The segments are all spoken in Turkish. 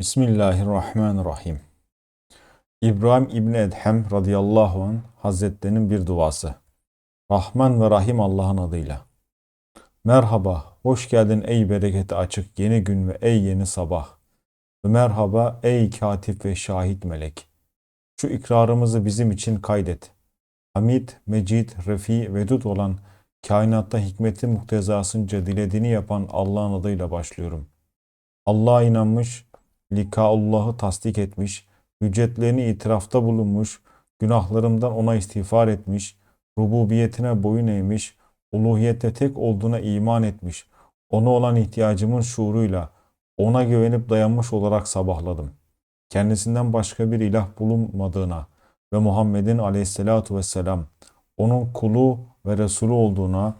Bismillahirrahmanirrahim. İbrahim İbni Edhem radıyallahu an Hazretlerinin bir duası. Rahman ve Rahim Allah'ın adıyla. Merhaba, hoş geldin ey bereketi açık yeni gün ve ey yeni sabah. Ve merhaba ey katip ve şahit melek. Şu ikrarımızı bizim için kaydet. Hamid, Mecid, Refi, Vedud olan kainatta hikmeti muktezasınca dilediğini yapan Allah'ın adıyla başlıyorum. Allah'a inanmış, Likaullah'ı tasdik etmiş, hüccetlerini itirafta bulunmuş, günahlarımdan ona istiğfar etmiş, rububiyetine boyun eğmiş, uluhiyette tek olduğuna iman etmiş, ona olan ihtiyacımın şuuruyla, ona güvenip dayanmış olarak sabahladım. Kendisinden başka bir ilah bulunmadığına ve Muhammed'in aleyhissalatu vesselam onun kulu ve Resulü olduğuna,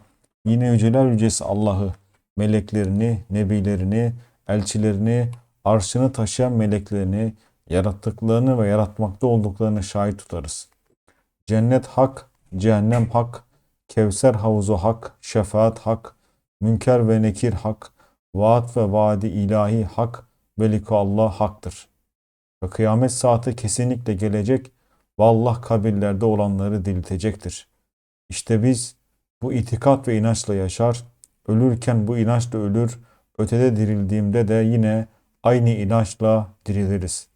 yine yüceler yücesi Allah'ı, meleklerini, nebilerini, elçilerini, arşını taşıyan meleklerini, yarattıklarını ve yaratmakta olduklarını şahit tutarız. Cennet hak, cehennem hak, Kevser havuzu hak, şefaat hak, münker ve nekir hak, vaat ve vaadi ilahi hak ve Allah haktır. Ve kıyamet saati kesinlikle gelecek ve Allah kabirlerde olanları diriltecektir. İşte biz bu itikat ve inançla yaşar, ölürken bu inançla ölür, ötede dirildiğimde de yine aynı inançla diriliriz.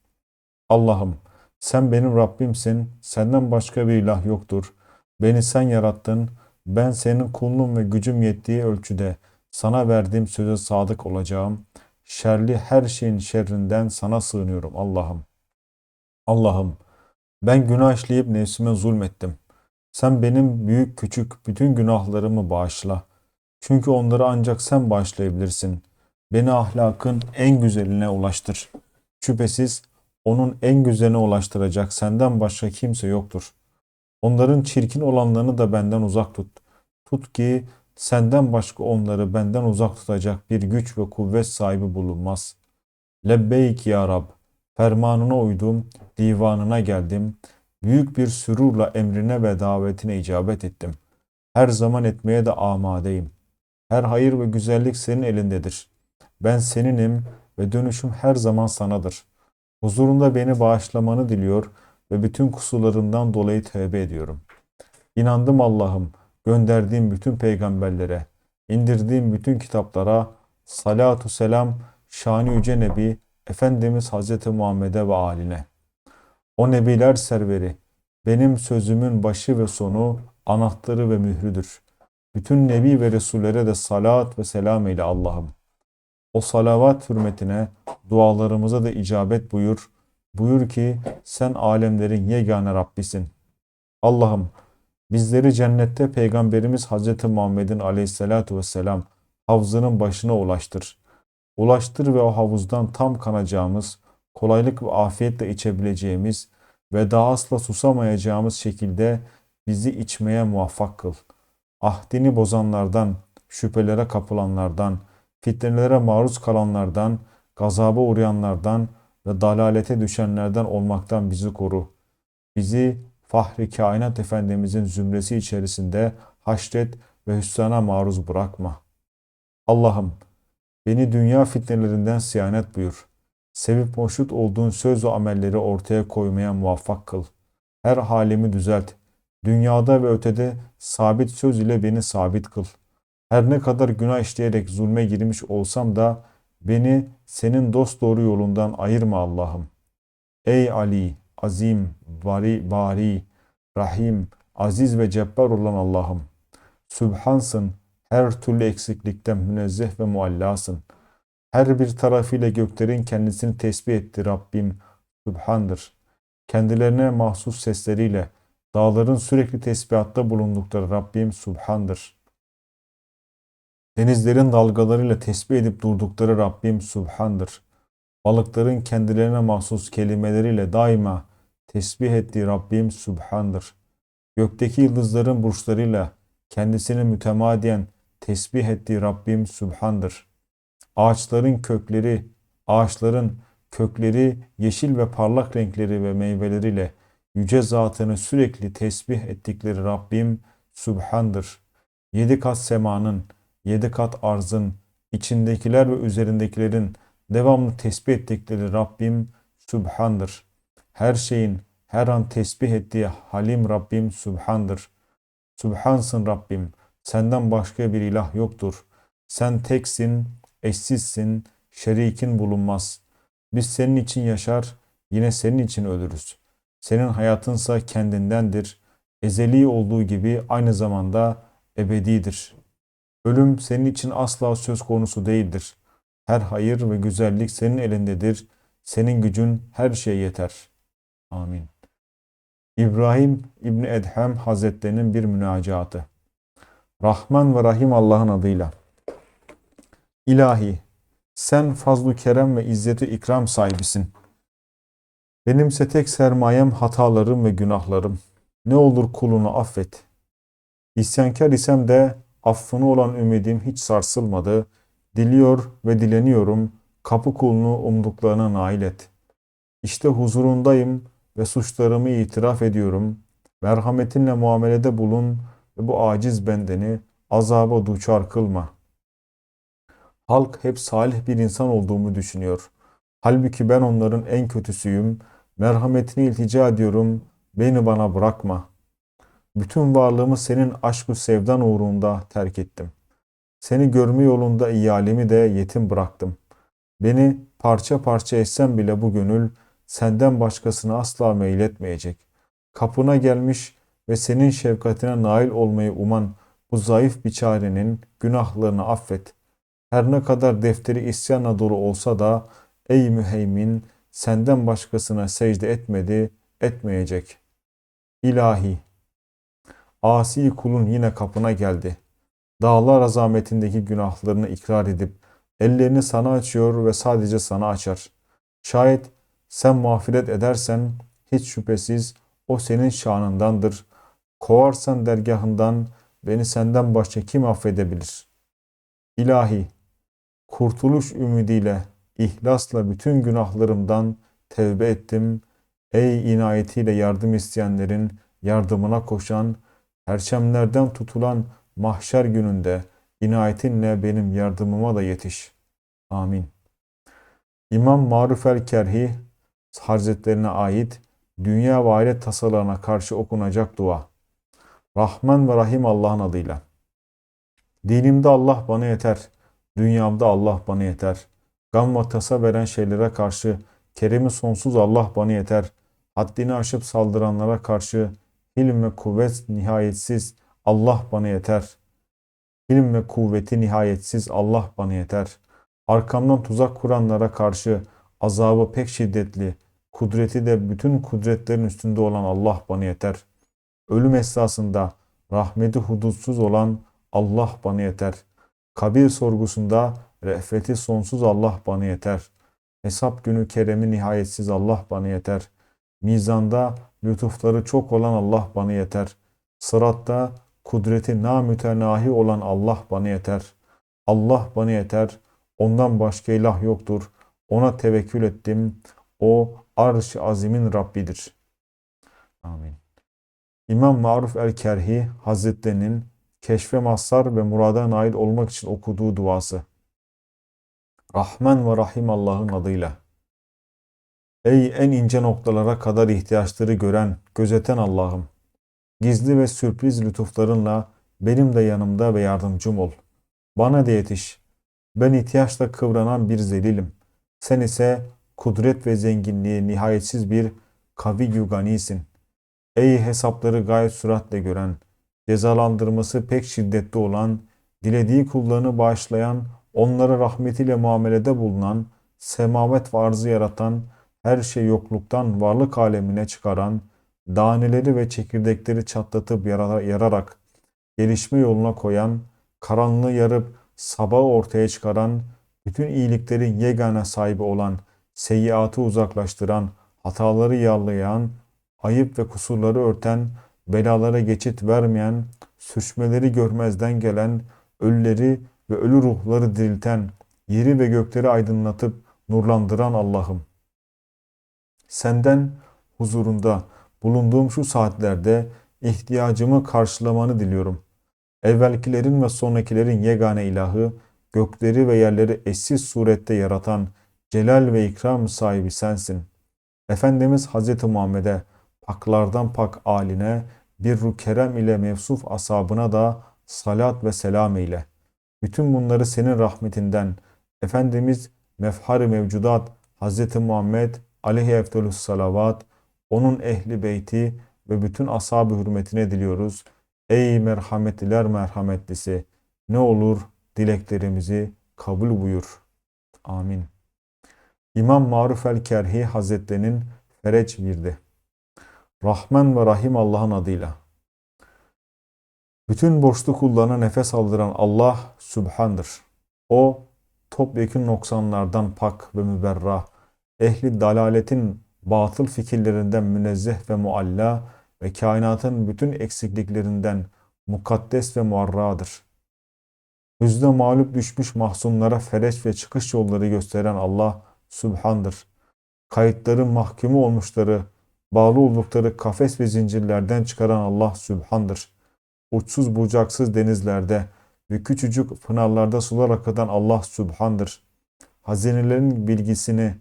Allah'ım sen benim Rabbimsin, senden başka bir ilah yoktur. Beni sen yarattın, ben senin kulunum ve gücüm yettiği ölçüde sana verdiğim söze sadık olacağım. Şerli her şeyin şerrinden sana sığınıyorum Allah'ım. Allah'ım ben günah işleyip nefsime zulmettim. Sen benim büyük küçük bütün günahlarımı bağışla. Çünkü onları ancak sen bağışlayabilirsin. Beni ahlakın en güzeline ulaştır. Şüphesiz onun en güzeline ulaştıracak senden başka kimse yoktur. Onların çirkin olanlarını da benden uzak tut. Tut ki senden başka onları benden uzak tutacak bir güç ve kuvvet sahibi bulunmaz. Lebbeyk ya Rab, fermanına uydum, divanına geldim. Büyük bir sürurla emrine ve davetine icabet ettim. Her zaman etmeye de amadeyim. Her hayır ve güzellik senin elindedir. Ben seninim ve dönüşüm her zaman sanadır. Huzurunda beni bağışlamanı diliyor ve bütün kusurlarımdan dolayı tövbe ediyorum. İnandım Allah'ım gönderdiğim bütün peygamberlere, indirdiğim bütün kitaplara, salatu selam, şani yüce Nebi, Efendimiz Hazreti Muhammed'e ve aline. O nebiler serveri, benim sözümün başı ve sonu, anahtarı ve mührüdür. Bütün nebi ve resullere de salat ve selam eyle Allah'ım. O salavat hürmetine dualarımıza da icabet buyur. Buyur ki sen alemlerin yegane Rabbisin. Allah'ım bizleri cennette Peygamberimiz Hz. Muhammed'in aleyhissalatu vesselam havzının başına ulaştır. Ulaştır ve o havuzdan tam kanacağımız, kolaylık ve afiyetle içebileceğimiz ve daha asla susamayacağımız şekilde bizi içmeye muvaffak kıl. Ahdini bozanlardan, şüphelere kapılanlardan, fitnelere maruz kalanlardan, gazaba uğrayanlardan ve dalalete düşenlerden olmaktan bizi koru. Bizi Fahri Kainat Efendimizin zümresi içerisinde haşret ve hüsrana maruz bırakma. Allah'ım beni dünya fitnelerinden siyanet buyur. Sevip hoşnut olduğun söz ve amelleri ortaya koymaya muvaffak kıl. Her halimi düzelt. Dünyada ve ötede sabit söz ile beni sabit kıl. Her ne kadar günah işleyerek zulme girmiş olsam da beni senin dost doğru yolundan ayırma Allah'ım. Ey Ali, azim, bari, bari, rahim, aziz ve cebbar olan Allah'ım. Sübhansın, her türlü eksiklikten münezzeh ve muallasın. Her bir tarafıyla göklerin kendisini tesbih etti Rabbim, Sübhandır. Kendilerine mahsus sesleriyle, dağların sürekli tesbihatta bulundukları Rabbim Subhandır. Denizlerin dalgalarıyla tesbih edip durdukları Rabbim Subhan'dır. Balıkların kendilerine mahsus kelimeleriyle daima tesbih ettiği Rabbim Subhan'dır. Gökteki yıldızların burçlarıyla kendisini mütemadiyen tesbih ettiği Rabbim Subhan'dır. Ağaçların kökleri, ağaçların kökleri yeşil ve parlak renkleri ve meyveleriyle yüce zatını sürekli tesbih ettikleri Rabbim Subhan'dır. Yedi kat semanın, yedi kat arzın, içindekiler ve üzerindekilerin devamlı tesbih ettikleri Rabbim Sübhan'dır. Her şeyin her an tesbih ettiği Halim Rabbim Sübhan'dır. Sübhansın Rabbim, senden başka bir ilah yoktur. Sen teksin, eşsizsin, şerikin bulunmaz. Biz senin için yaşar, yine senin için ölürüz. Senin hayatınsa kendindendir. Ezeli olduğu gibi aynı zamanda ebedidir. Ölüm senin için asla söz konusu değildir. Her hayır ve güzellik senin elindedir. Senin gücün her şeye yeter. Amin. İbrahim İbni Edhem Hazretlerinin bir münacatı. Rahman ve Rahim Allah'ın adıyla. İlahi, sen fazlu kerem ve izzeti ikram sahibisin. Benimse tek sermayem hatalarım ve günahlarım. Ne olur kulunu affet. İsyankar isem de affını olan ümidim hiç sarsılmadı. Diliyor ve dileniyorum. Kapı kulunu umduklarına nail et. İşte huzurundayım ve suçlarımı itiraf ediyorum. Merhametinle muamelede bulun ve bu aciz bendeni azaba duçar kılma. Halk hep salih bir insan olduğumu düşünüyor. Halbuki ben onların en kötüsüyüm. Merhametini iltica ediyorum. Beni bana bırakma. Bütün varlığımı senin aşk-ı sevdan uğrunda terk ettim. Seni görme yolunda iyalimi de yetim bıraktım. Beni parça parça etsem bile bu gönül senden başkasını asla meyletmeyecek. Kapına gelmiş ve senin şefkatine nail olmayı uman bu zayıf biçarenin günahlarını affet. Her ne kadar defteri isyanla dolu olsa da ey müheymin senden başkasına secde etmedi, etmeyecek. İlahi, asi kulun yine kapına geldi. Dağlar azametindeki günahlarını ikrar edip ellerini sana açıyor ve sadece sana açar. Şayet sen mağfiret edersen hiç şüphesiz o senin şanındandır. Kovarsan dergahından beni senden başka kim affedebilir? İlahi, kurtuluş ümidiyle, ihlasla bütün günahlarımdan tevbe ettim. Ey inayetiyle yardım isteyenlerin yardımına koşan, perçemlerden tutulan mahşer gününde inayetinle benim yardımıma da yetiş. Amin. İmam Maruf el-Kerhi Hazretlerine ait dünya ve ahiret tasalarına karşı okunacak dua. Rahman ve Rahim Allah'ın adıyla. Dinimde Allah bana yeter. Dünyamda Allah bana yeter. Gam ve tasa veren şeylere karşı keremi sonsuz Allah bana yeter. Haddini aşıp saldıranlara karşı hilm ve kuvvet nihayetsiz Allah bana yeter. Hilm ve kuvveti nihayetsiz Allah bana yeter. Arkamdan tuzak kuranlara karşı azabı pek şiddetli, kudreti de bütün kudretlerin üstünde olan Allah bana yeter. Ölüm esnasında rahmeti hudutsuz olan Allah bana yeter. Kabir sorgusunda rehfeti sonsuz Allah bana yeter. Hesap günü keremi nihayetsiz Allah bana yeter. Mizanda lütufları çok olan Allah bana yeter. Sıratta kudreti namütenahi olan Allah bana yeter. Allah bana yeter. Ondan başka ilah yoktur. Ona tevekkül ettim. O arş-ı azimin Rabbidir. Amin. İmam Maruf el-Kerhi Hazretlerinin keşfe mazhar ve murada nail olmak için okuduğu duası. Rahman ve Rahim Allah'ın adıyla. Ey en ince noktalara kadar ihtiyaçları gören, gözeten Allah'ım. Gizli ve sürpriz lütuflarınla benim de yanımda ve yardımcım ol. Bana da yetiş. Ben ihtiyaçla kıvranan bir zelilim. Sen ise kudret ve zenginliği nihayetsiz bir kavi yuganisin. Ey hesapları gayet süratle gören, cezalandırması pek şiddetli olan, dilediği kullarını bağışlayan, onlara rahmetiyle muamelede bulunan, semavet varzı yaratan, her şey yokluktan varlık alemine çıkaran, daneleri ve çekirdekleri çatlatıp yararak gelişme yoluna koyan, karanlığı yarıp sabahı ortaya çıkaran, bütün iyiliklerin yegane sahibi olan, seyyiatı uzaklaştıran, hataları yağlayan, ayıp ve kusurları örten, belalara geçit vermeyen, sürçmeleri görmezden gelen, ölüleri ve ölü ruhları dirilten, yeri ve gökleri aydınlatıp nurlandıran Allah'ım. Senden huzurunda bulunduğum şu saatlerde ihtiyacımı karşılamanı diliyorum. Evvelkilerin ve sonrakilerin yegane ilahı, gökleri ve yerleri eşsiz surette yaratan, Celal ve ikram sahibi sensin. Efendimiz Hz. Muhammed'e paklardan pak aline bir kerem ile mevsuf asabına da salat ve selam eyle. Bütün bunları senin rahmetinden Efendimiz mefhar mevcudat Hz. Muhammed aleyhi efdolus salavat onun ehli beyti ve bütün ashab-ı hürmetine diliyoruz. Ey merhametliler merhametlisi ne olur dileklerimizi kabul buyur. Amin. İmam Maruf el-Kerhi Hazretlerinin Fereç virdi. Rahman ve Rahim Allah'ın adıyla. Bütün borçlu kullarına nefes aldıran Allah Sübhan'dır. O topyekun noksanlardan pak ve müberra, ehli dalaletin batıl fikirlerinden münezzeh ve mualla ve kainatın bütün eksikliklerinden mukaddes ve muarradır. Hüzne mağlup düşmüş mahzunlara fereç ve çıkış yolları gösteren Allah Sübhan'dır. Kayıtları mahkumu olmuşları, bağlı oldukları kafes ve zincirlerden çıkaran Allah Sübhan'dır. Uçsuz bucaksız denizlerde ve küçücük pınarlarda sular akıtan Allah Sübhan'dır. Hazinelerin bilgisini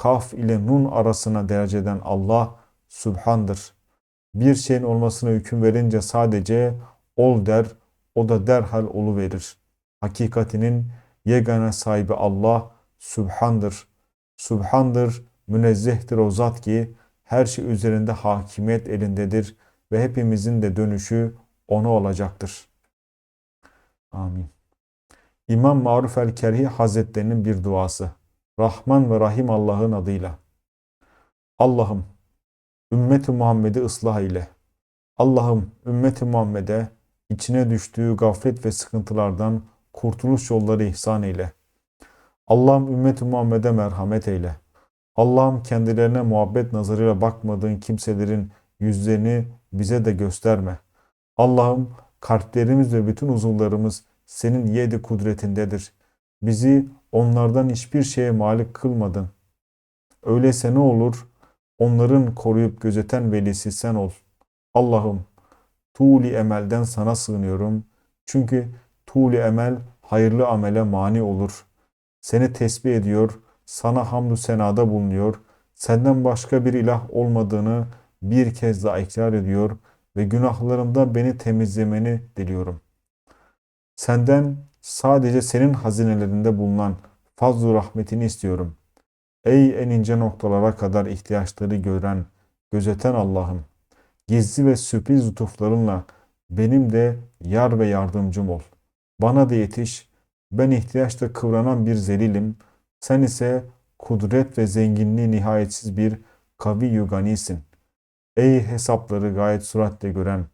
kaf ile nun arasına dereceden Allah Sübhan'dır. Bir şeyin olmasına hüküm verince sadece ol der, o da derhal olu verir. Hakikatinin yegane sahibi Allah Sübhan'dır. Sübhan'dır, münezzehtir o zat ki her şey üzerinde hakimiyet elindedir ve hepimizin de dönüşü ona olacaktır. Amin. İmam Maruf el-Kerhi Hazretlerinin bir duası. Rahman ve Rahim Allah'ın adıyla. Allah'ım ümmeti Muhammed'i ıslah ile. Allah'ım ümmeti Muhammed'e içine düştüğü gaflet ve sıkıntılardan kurtuluş yolları ihsan eyle. Allah'ım ümmeti Muhammed'e merhamet eyle. Allah'ım kendilerine muhabbet nazarıyla bakmadığın kimselerin yüzlerini bize de gösterme. Allah'ım kalplerimiz ve bütün uzuvlarımız senin yedi kudretindedir. Bizi onlardan hiçbir şeye malik kılmadın. Öyleyse ne olur? Onların koruyup gözeten velisi sen ol. Allah'ım tuğli emelden sana sığınıyorum. Çünkü tuğli emel hayırlı amele mani olur. Seni tesbih ediyor, sana hamdü senada bulunuyor, senden başka bir ilah olmadığını bir kez daha ikrar ediyor ve günahlarımda beni temizlemeni diliyorum. Senden sadece senin hazinelerinde bulunan fazl rahmetini istiyorum. Ey en ince noktalara kadar ihtiyaçları gören, gözeten Allah'ım, gizli ve sürpriz lütuflarınla benim de yar ve yardımcım ol. Bana da yetiş, ben ihtiyaçta kıvranan bir zelilim, sen ise kudret ve zenginliği nihayetsiz bir kavi yuganisin. Ey hesapları gayet suratle gören,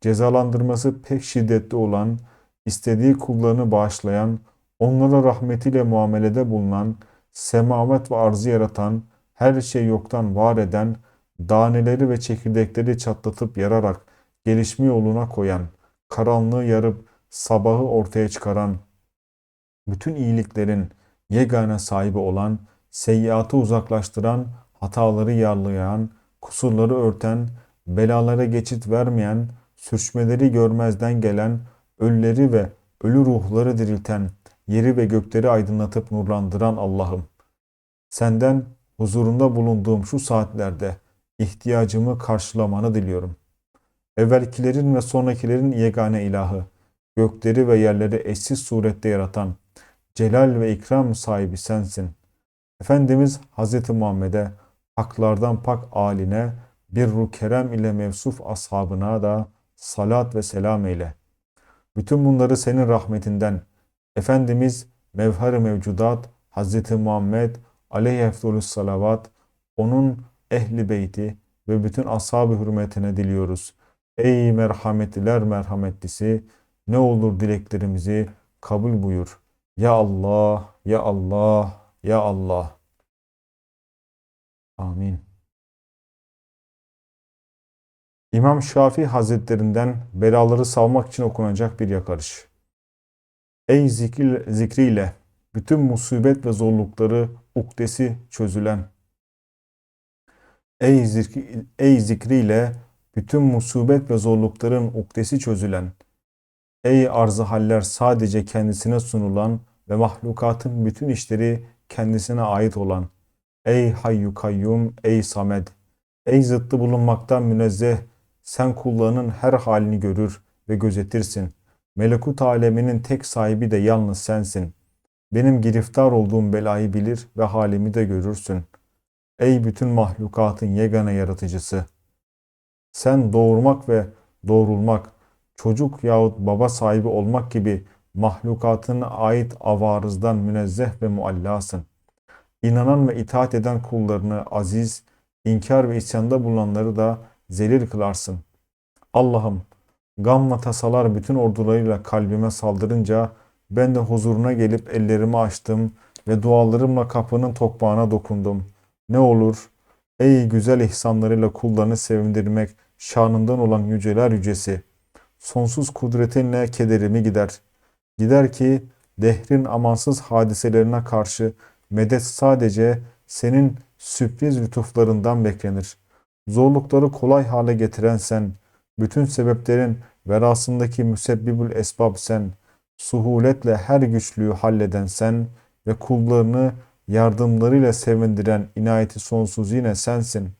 cezalandırması pek şiddetli olan, istediği kullarını bağışlayan, onlara rahmetiyle muamelede bulunan, semavet ve arzı yaratan, her şey yoktan var eden, daneleri ve çekirdekleri çatlatıp yararak gelişme yoluna koyan, karanlığı yarıp sabahı ortaya çıkaran, bütün iyiliklerin yegane sahibi olan, seyyiatı uzaklaştıran, hataları yarlayan, kusurları örten, belalara geçit vermeyen, sürçmeleri görmezden gelen, ölüleri ve ölü ruhları dirilten, yeri ve gökleri aydınlatıp nurlandıran Allah'ım. Senden huzurunda bulunduğum şu saatlerde ihtiyacımı karşılamanı diliyorum. Evvelkilerin ve sonrakilerin yegane ilahı, gökleri ve yerleri eşsiz surette yaratan, celal ve ikram sahibi sensin. Efendimiz Hz. Muhammed'e, haklardan pak aline, bir kerem ile mevsuf ashabına da salat ve selam eyle. Bütün bunları senin rahmetinden, Efendimiz mevhar mevcudat, Hz. Muhammed aleyhi salavat, onun ehli beyti ve bütün ashab-ı hürmetine diliyoruz. Ey merhametliler merhametlisi, ne olur dileklerimizi kabul buyur. Ya Allah, Ya Allah, Ya Allah. Amin. İmam Şafii Hazretlerinden belaları savmak için okunacak bir yakarış. Ey zikri, zikriyle bütün musibet ve zorlukları ukdesi çözülen. Ey, zikri, ey zikriyle bütün musibet ve zorlukların ukdesi çözülen. Ey arzı haller sadece kendisine sunulan ve mahlukatın bütün işleri kendisine ait olan, ey hayyu kayyum, ey samed, ey zıttı bulunmaktan münezzeh, sen kullarının her halini görür ve gözetirsin. Melekut aleminin tek sahibi de yalnız sensin. Benim giriftar olduğum belayı bilir ve halimi de görürsün. Ey bütün mahlukatın yegane yaratıcısı! Sen doğurmak ve doğrulmak, çocuk yahut baba sahibi olmak gibi mahlukatına ait avarızdan münezzeh ve muallasın. İnanan ve itaat eden kullarını aziz, inkar ve isyanda bulunanları da zelil kılarsın. Allah'ım, gam ve tasalar bütün ordularıyla kalbime saldırınca ben de huzuruna gelip ellerimi açtım ve dualarımla kapının tokmağına dokundum. Ne olur, ey güzel ihsanlarıyla kullarını sevindirmek şanından olan yüceler yücesi, sonsuz kudretinle kederimi gider. Gider ki dehrin amansız hadiselerine karşı medet sadece senin sürpriz lütuflarından beklenir. Zorlukları kolay hale getiren sen, bütün sebeplerin verasındaki müsebbibül esbab sen, suhuletle her güçlüğü halleden sen ve kullarını yardımlarıyla sevindiren inayeti sonsuz yine sensin.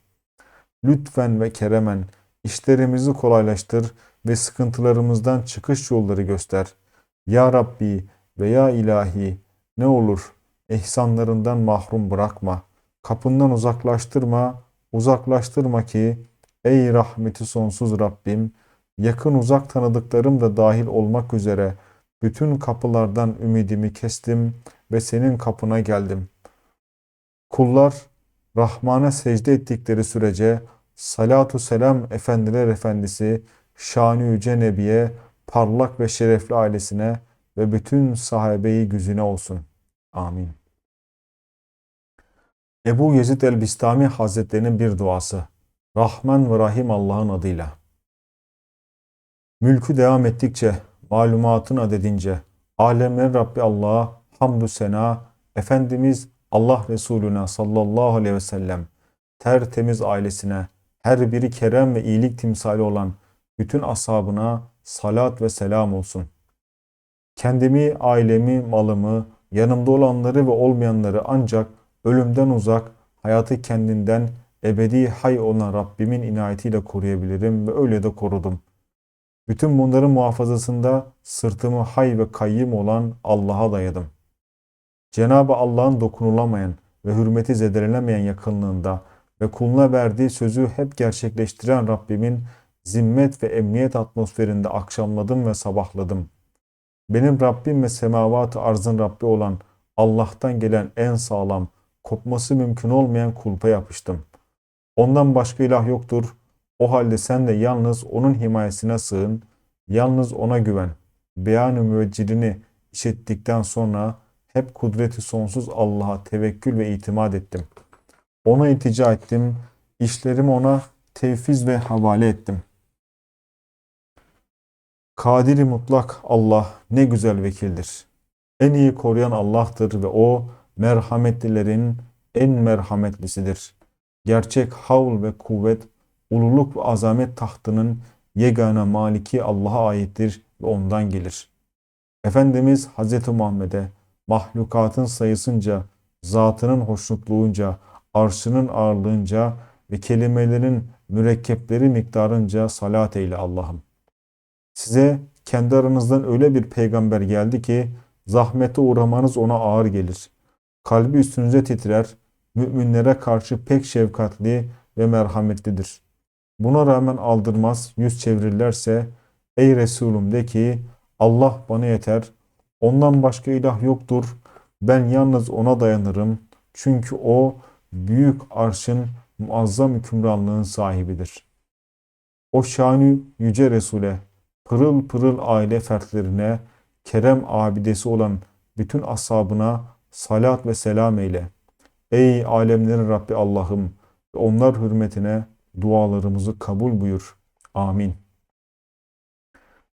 Lütfen ve keremen işlerimizi kolaylaştır ve sıkıntılarımızdan çıkış yolları göster. Ya Rabbi ve Ya İlahi ne olur ihsanlarından mahrum bırakma. Kapından uzaklaştırma, uzaklaştırma ki ey rahmeti sonsuz Rabbim yakın uzak tanıdıklarım da dahil olmak üzere bütün kapılardan ümidimi kestim ve senin kapına geldim. Kullar Rahman'a secde ettikleri sürece salatu selam efendiler efendisi şanı yüce nebiye parlak ve şerefli ailesine ve bütün sahabeyi güzine olsun. Amin. Ebu Yezid el-Bistami Hazretlerinin bir duası. Rahman ve Rahim Allah'ın adıyla. Mülkü devam ettikçe, malumatın adedince, alemlerin Rabbi Allah'a hamdü sena, Efendimiz Allah Resulüne sallallahu aleyhi ve sellem, tertemiz ailesine, her biri kerem ve iyilik timsali olan bütün ashabına salat ve selam olsun. Kendimi, ailemi, malımı, yanımda olanları ve olmayanları ancak ölümden uzak, hayatı kendinden ebedi hay olan Rabbimin inayetiyle koruyabilirim ve öyle de korudum. Bütün bunların muhafazasında sırtımı hay ve kayyım olan Allah'a dayadım. Cenab-ı Allah'ın dokunulamayan ve hürmeti zedelenemeyen yakınlığında ve kuluna verdiği sözü hep gerçekleştiren Rabbimin zimmet ve emniyet atmosferinde akşamladım ve sabahladım. Benim Rabbim ve semavat arzın Rabbi olan Allah'tan gelen en sağlam, kopması mümkün olmayan kulpa yapıştım. Ondan başka ilah yoktur. O halde sen de yalnız onun himayesine sığın, yalnız ona güven. Beyan-ı müveccilini işittikten sonra hep kudreti sonsuz Allah'a tevekkül ve itimat ettim. Ona iltica ettim, işlerimi ona tevfiz ve havale ettim. Kadiri mutlak Allah ne güzel vekildir. En iyi koruyan Allah'tır ve o merhametlilerin en merhametlisidir. Gerçek havl ve kuvvet, ululuk ve azamet tahtının yegane maliki Allah'a aittir ve ondan gelir. Efendimiz Hz. Muhammed'e mahlukatın sayısınca, zatının hoşnutluğunca, arşının ağırlığınca ve kelimelerin mürekkepleri miktarınca salat eyle Allah'ım. Size kendi aranızdan öyle bir peygamber geldi ki zahmete uğramanız ona ağır gelir. Kalbi üstünüze titrer, müminlere karşı pek şefkatli ve merhametlidir. Buna rağmen aldırmaz, yüz çevirirlerse, ey Resulüm de ki, Allah bana yeter, ondan başka ilah yoktur, ben yalnız ona dayanırım. Çünkü o, büyük arşın muazzam hükümranlığın sahibidir. O şanı yüce Resul'e, pırıl pırıl aile fertlerine, kerem abidesi olan bütün ashabına salat ve selam eyle. Ey alemlerin Rabbi Allah'ım, onlar hürmetine dualarımızı kabul buyur. Amin.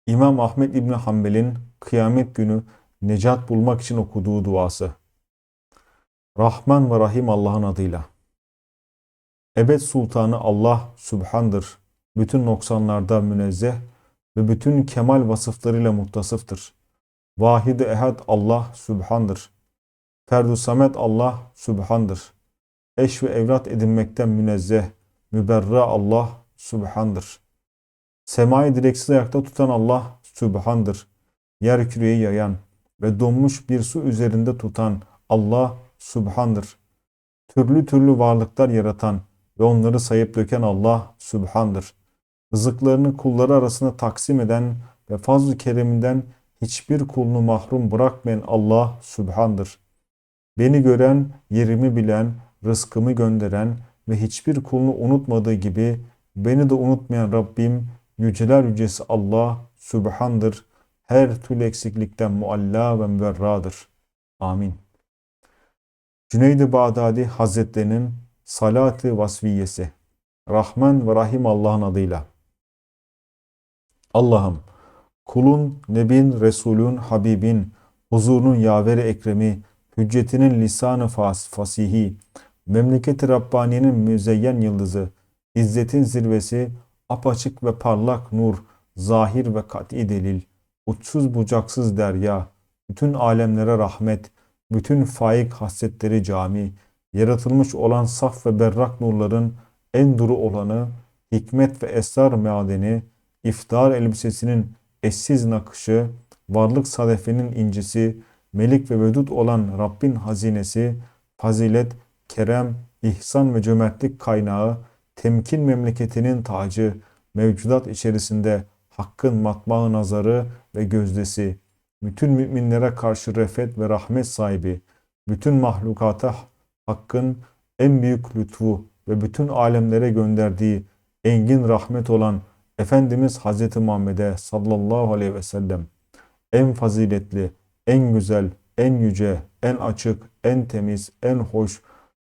İmam Ahmet İbni Hanbel'in kıyamet günü necat bulmak için okuduğu duası. Rahman ve Rahim Allah'ın adıyla. Ebed Sultanı Allah Sübhan'dır. Bütün noksanlarda münezzeh ve bütün kemal vasıflarıyla muttasıftır. Vahid-i Ehad Allah Sübhan'dır. Ferdu Samet Allah Sübhandır. Eş ve evlat edinmekten münezzeh, müberra Allah Sübhandır. Semayı direksiz ayakta tutan Allah Sübhandır. Yer küreyi yayan ve donmuş bir su üzerinde tutan Allah Sübhandır. Türlü türlü varlıklar yaratan ve onları sayıp döken Allah Sübhandır. Rızıklarını kulları arasında taksim eden ve fazl-ı kereminden hiçbir kulunu mahrum bırakmayan Allah Sübhandır. Beni gören, yerimi bilen, rızkımı gönderen ve hiçbir kulunu unutmadığı gibi beni de unutmayan Rabbim yüceler yücesi Allah Sübhandır. Her türlü eksiklikten mualla ve müberradır. Amin. Cüneyd-i Bağdadi Hazretlerinin Salat-ı Vasfiyesi Rahman ve Rahim Allah'ın adıyla. Allah'ım kulun, nebin, resulün, habibin, huzurunun yaveri ekremi, hüccetinin lisanı fas fasihi, memleket-i Rabbani'nin müzeyyen yıldızı, izzetin zirvesi, apaçık ve parlak nur, zahir ve kat'i delil, uçsuz bucaksız derya, bütün alemlere rahmet, bütün faik hasletleri cami, yaratılmış olan saf ve berrak nurların en duru olanı, hikmet ve esrar meadeni, iftar elbisesinin eşsiz nakışı, varlık sadefinin incisi, melik ve vedud olan Rabbin hazinesi, fazilet, kerem, ihsan ve cömertlik kaynağı, temkin memleketinin tacı, mevcudat içerisinde hakkın matbaı nazarı ve gözdesi, bütün müminlere karşı refet ve rahmet sahibi, bütün mahlukata hakkın en büyük lütfu ve bütün alemlere gönderdiği engin rahmet olan Efendimiz Hazreti Muhammed'e sallallahu aleyhi ve sellem en faziletli, en güzel, en yüce, en açık, en temiz, en hoş,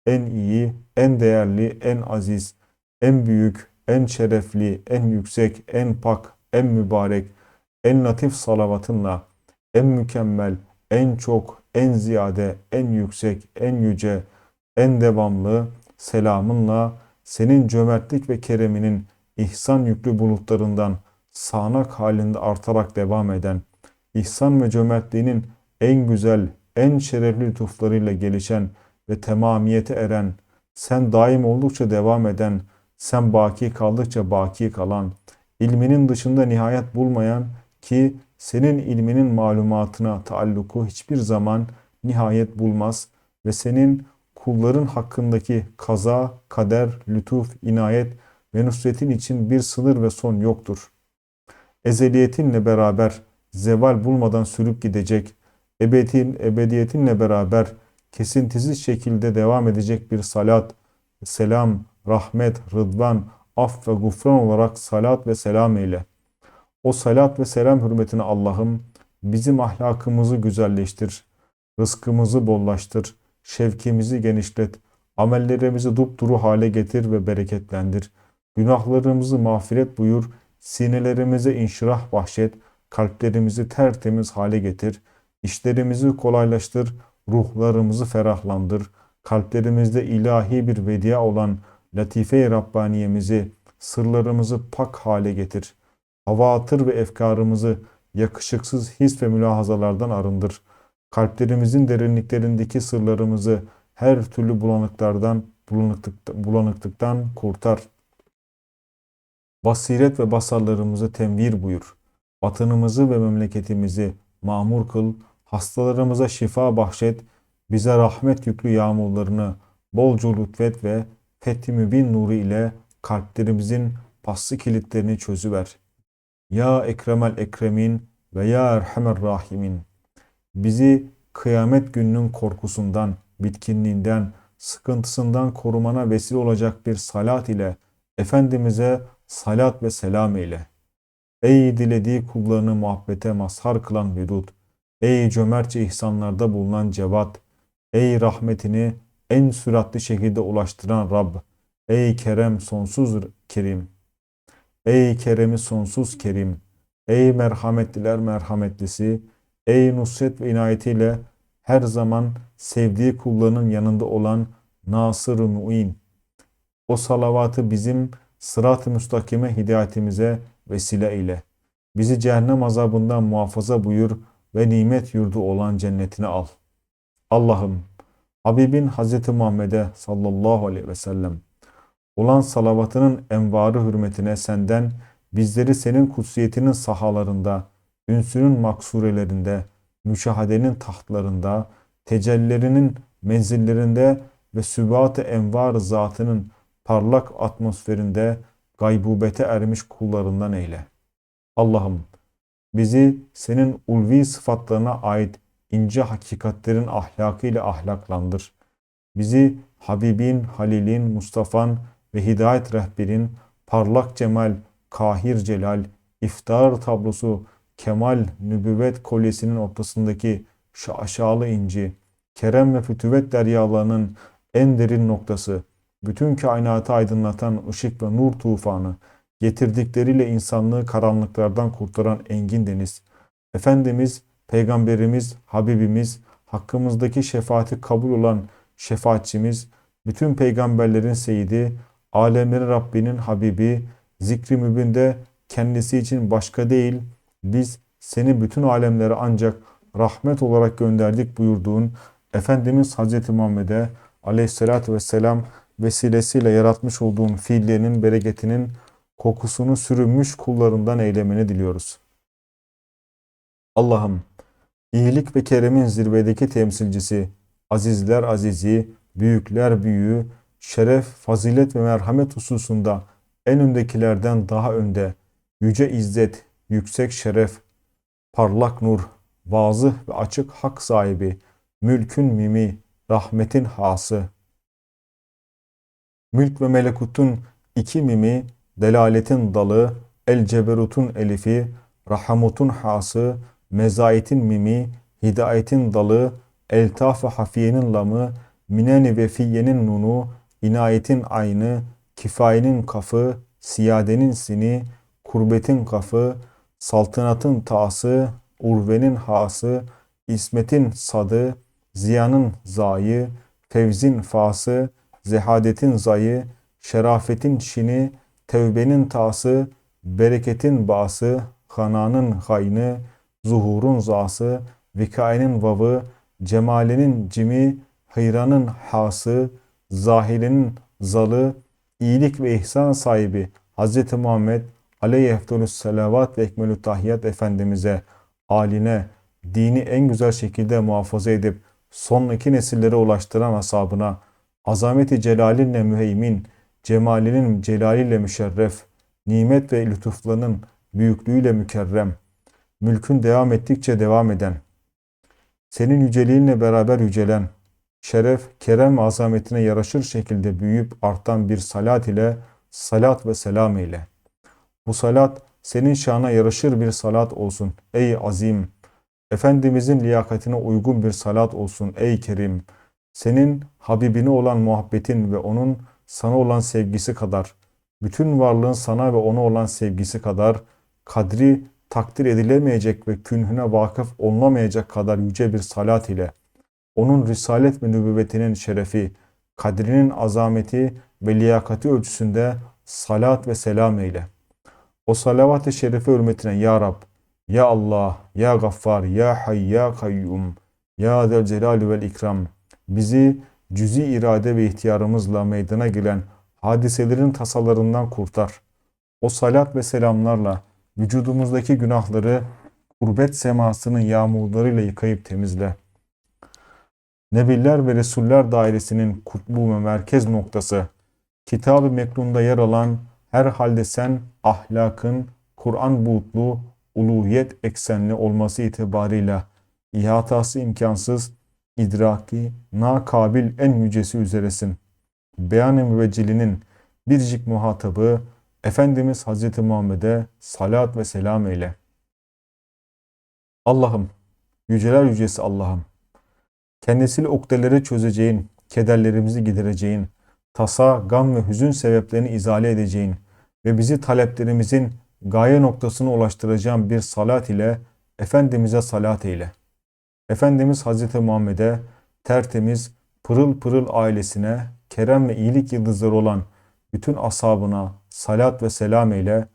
en iyi, en değerli, en aziz, en büyük, en şerefli, en yüksek, en pak, en mübarek, en latif salavatınla, en mükemmel, en çok, en ziyade, en yüksek, en yüce, en devamlı selamınla senin cömertlik ve kereminin ihsan yüklü bulutlarından sağanak halinde artarak devam eden, ihsan ve cömertliğinin en güzel, en şerefli lütuflarıyla gelişen ve temamiyete eren, sen daim oldukça devam eden, sen baki kaldıkça baki kalan, ilminin dışında nihayet bulmayan ki senin ilminin malumatına taalluku hiçbir zaman nihayet bulmaz ve senin kulların hakkındaki kaza, kader, lütuf, inayet ve nusretin için bir sınır ve son yoktur. Ezeliyetinle beraber zeval bulmadan sürüp gidecek, ebedin, ebediyetinle beraber kesintisiz şekilde devam edecek bir salat, selam, rahmet, rıdvan, af ve gufran olarak salat ve selam eyle. O salat ve selam hürmetine Allah'ım bizim ahlakımızı güzelleştir, rızkımızı bollaştır, şevkimizi genişlet, amellerimizi dupduru hale getir ve bereketlendir. Günahlarımızı mağfiret buyur, sinelerimize inşirah bahşet, kalplerimizi tertemiz hale getir, işlerimizi kolaylaştır, ruhlarımızı ferahlandır, kalplerimizde ilahi bir vedia olan latife-i Rabbaniyemizi, sırlarımızı pak hale getir. Havatır ve efkarımızı yakışıksız his ve mülahazalardan arındır. Kalplerimizin derinliklerindeki sırlarımızı her türlü bulanıklardan, bulanıklık, bulanıklıktan kurtar. Basiret ve basarlarımızı tenvir buyur. Vatanımızı ve memleketimizi mamur kıl, hastalarımıza şifa bahşet, bize rahmet yüklü yağmurlarını bolca lütfet ve fethi mübin nuru ile kalplerimizin paslı kilitlerini çözüver. Ya Ekremel Ekremin ve Ya Erhamer Rahimin. Bizi kıyamet gününün korkusundan, bitkinliğinden, sıkıntısından korumana vesile olacak bir salat ile Efendimiz'e salat ve selam eyle. Ey dilediği kullarını muhabbete mazhar kılan vedud, ey cömertçe ihsanlarda bulunan cevat, ey rahmetini en süratli şekilde ulaştıran Rab, ey kerem sonsuz kerim, ey keremi sonsuz kerim, ey merhametliler merhametlisi, ey nusret ve inayetiyle her zaman sevdiği kullarının yanında olan Nasır-ı. O salavatı bizim sırat-ı müstakime hidayetimize vesile eyle. Bizi cehennem azabından muhafaza buyur ve nimet yurdu olan cennetine al. Allah'ım Habibin Hz. Muhammed'e sallallahu aleyhi ve sellem olan salavatının envarı hürmetine senden bizleri senin kutsiyetinin sahalarında, ünsünün maksurelerinde, müşahadenin tahtlarında, tecellilerinin menzillerinde ve sübat-ı envar zatının parlak atmosferinde gaybubete ermiş kullarından eyle. Allah'ım bizi senin ulvi sıfatlarına ait ince hakikatlerin ahlakıyla ahlaklandır. Bizi Habibin, Halil'in, Mustafa'nın ve hidayet rehberin parlak cemal, kahir celal, iftar tablosu, kemal, nübüvvet kolyesinin ortasındaki şaşalı inci, kerem ve fütüvet deryalarının en derin noktası, bütün kainatı aydınlatan ışık ve nur tufanı, getirdikleriyle insanlığı karanlıklardan kurtaran engin deniz, Efendimiz, Peygamberimiz, Habibimiz, hakkımızdaki şefaati kabul olan şefaatçimiz, bütün peygamberlerin seyidi, alemlerin Rabbinin Habibi, zikri mübinde kendisi için başka değil, biz seni bütün alemlere ancak rahmet olarak gönderdik buyurduğun Efendimiz Hazreti Muhammed'e aleyhissalatü vesselam vesilesiyle yaratmış olduğun fiillerinin bereketinin kokusunu sürünmüş kullarından eylemeni diliyoruz. Allah'ım iyilik ve keremin zirvedeki temsilcisi, azizler azizi, büyükler büyüğü, şeref, fazilet ve merhamet hususunda en öndekilerden daha önde, yüce izzet, yüksek şeref, parlak nur, vazıh ve açık hak sahibi, mülkün mimi, rahmetin hası. Mülk ve melekutun iki mimi, delaletin dalı, el ceberutun elifi, rahamutun hası, mezayetin mimi, hidayetin dalı, eltaf ve hafiyenin lamı, mineni vefiyenin nunu, inayetin aynı, kifayenin kafı, siyadenin sini, kurbetin kafı, saltanatın tası, urvenin hası, ismetin sadı, ziyanın zayı, fevzin fası, zehadetin zayı, şerafetin şini, tevbenin tası, bereketin bası, hananın haynı, zuhurun zası, vikayenin vavı, cemalinin cimi, hayranın hası, zahirenin zalı, iyilik ve ihsan sahibi Hz. Muhammed aleyhi selavat ve ekmelü tahiyyat Efendimiz'e, aline, dini en güzel şekilde muhafaza edip sonraki nesillere ulaştıran asabına, azameti celalinle müheymin, cemalinin celaliyle müşerref, nimet ve lütuflarının büyüklüğüyle mükerrem, mülkün devam ettikçe devam eden, senin yüceliğinle beraber yücelen, şeref, kerem ve azametine yaraşır şekilde büyüyüp artan bir salat ile salat ve selam eyle. Bu salat senin şana yaraşır bir salat olsun ey azim. Efendimizin liyakatine uygun bir salat olsun ey kerim. Senin Habibine olan muhabbetin ve onun sana olan sevgisi kadar, bütün varlığın sana ve ona olan sevgisi kadar, kadri takdir edilemeyecek ve künhüne vakıf olunamayacak kadar yüce bir salat ile, onun risalet ve nübüvvetinin şerefi, kadrinin azameti ve liyakati ölçüsünde salat ve selam eyle. O salavat-ı şerefe hürmetine Ya Rab, Ya Allah, Ya Gaffar, Ya Hay, Ya Kayyum, Ya Del Celal vel İkram, bizi cüzi irade ve ihtiyarımızla meydana gelen hadiselerin tasalarından kurtar. O salat ve selamlarla vücudumuzdaki günahları kurbet semasının yağmurlarıyla yıkayıp temizle. Nebiller ve Resuller dairesinin kutbu ve merkez noktası, Kitab-ı Meklun'da yer alan her halde sen ahlakın Kur'an buğutlu, uluhiyet eksenli olması itibarıyla ihatası imkansız, idraki, nakabil en yücesi üzeresin. Beyan-ı müveccilinin biricik muhatabı Efendimiz Hazreti Muhammed'e salat ve selam eyle. Allah'ım, yüceler yücesi Allah'ım, kendisiyle ukdeleri çözeceğin, kederlerimizi gidereceğin, tasa, gam ve hüzün sebeplerini izale edeceğin ve bizi taleplerimizin gaye noktasına ulaştıracağın bir salat ile Efendimiz'e salat eyle. Efendimiz Hazreti Muhammed'e tertemiz, pırıl pırıl ailesine, kerem ve iyilik yıldızları olan bütün ashabına salat ve selam eyle.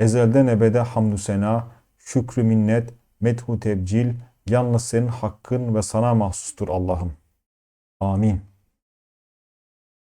Ezelden ebede hamdü sena, şükrü minnet, methu tebcil, yalnız senin hakkın ve sana mahsustur Allah'ım. Amin.